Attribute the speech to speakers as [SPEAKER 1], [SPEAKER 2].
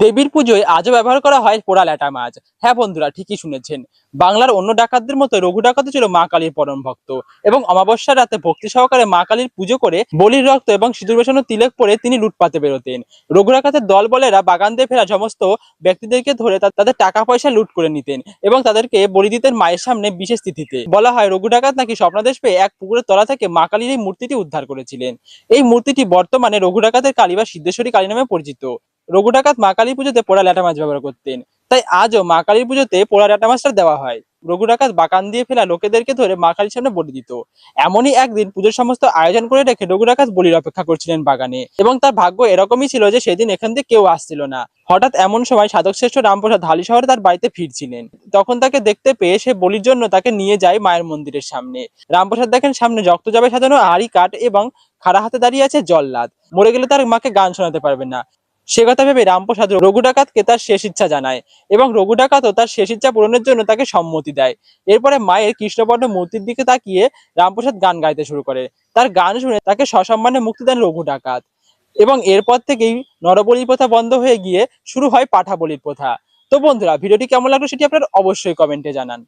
[SPEAKER 1] দেবীর পুজোয় আজও ব্যবহার করা হয় পোড়া ল্যাটা মাছ। হ্যাঁ বন্ধুরা, ঠিকই শুনেছেন। বাংলার অন্য ডাকাতদের মতো রঘু ডাকাত ছিল মা কালীর পরম ভক্ত এবং অমাবস্যার রাতে ভক্তি সহকারে মা কালীর পুজো করে বলির রক্ত এবং সিঁদুর বেসানো তিলক পরে তিনি লুটপাতে বেরোতেন। রঘু ডাকাতের দল বলেরা বাগান দিয়ে ফেরা সমস্ত ব্যক্তিদেরকে ধরে তাদের টাকা পয়সা লুট করে নিতেন এবং তাদেরকে বলি দিতেন মায়ের সামনে বিশেষ তিথিতে। বলা হয় রঘু ডাকাত নাকি স্বপ্নাদেশ পেয়ে এক পুকুরের তলা থেকে মা কালীর এই মূর্তিটি উদ্ধার করেছিলেন। এই মূর্তিটি বর্তমানে রঘু ডাকাতের কালী বা সিদ্ধেশ্বরী কালী নামে পরিচিত। রঘু ডাকাত মা কালী পুজোতে পোড়া ল্যাটা মাছ ব্যবহার করতেন। তাই আজও মা কালীর পুজোতে পোড়া ল্যাটা মাছটা দেওয়া হয়। রঘু ডাকাত বাগান দিয়ে ফেলা লোকেদেরকে ধরে মা কালীর সামনে বলি দিত। এমনই একদিন পুজোর সমস্ত আয়োজন করে রেখে রঘু ডাকাত বলির অপেক্ষা করছিলেন বাগানে। এবং তার ভাগ্য এরকমই ছিল যে সেদিন এখান থেকে কেউ আসছিল না। হঠাৎ এমন সময় সাধক শ্রেষ্ঠ রামপ্রসাদ ধালি শহরে তার বাড়িতে ফিরছিলেন। তখন তাকে দেখতে পেয়ে সে বলির জন্য তাকে নিয়ে যায় মায়ের মন্দিরের সামনে। রামপ্রসাদ দেখেন সামনে রক্ত যাবে সাজানো আড়ি কাঠ এবং খাড়া হাতে দাঁড়িয়ে আছে জল্লাদ। মরে গেলে তার মাকে গান শোনাতে পারবে না। সে কথা ভেবে রামপ্রসাদ রঘু ডাকাতকে তার শেষ ইচ্ছা জানায় এবং রঘু ডাকাতও তার শেষ ইচ্ছা পূরণের জন্য তাকে সম্মতি দেয়। এরপরে মায়ের কৃষ্ণবর্ণ মূর্তির দিকে তাকিয়ে রামপ্রসাদ গান গাইতে শুরু করে। তার গান শুনে তাকে সসম্মানে মুক্তি দেন রঘু ডাকাত। এবং এরপর থেকেই নরবলির প্রথা বন্ধ হয়ে গিয়ে শুরু হয় পাঠা বলির প্রথা। তো বন্ধুরা, ভিডিওটি কেমন লাগল সেটি আপনারা অবশ্যই কমেন্টে জানান।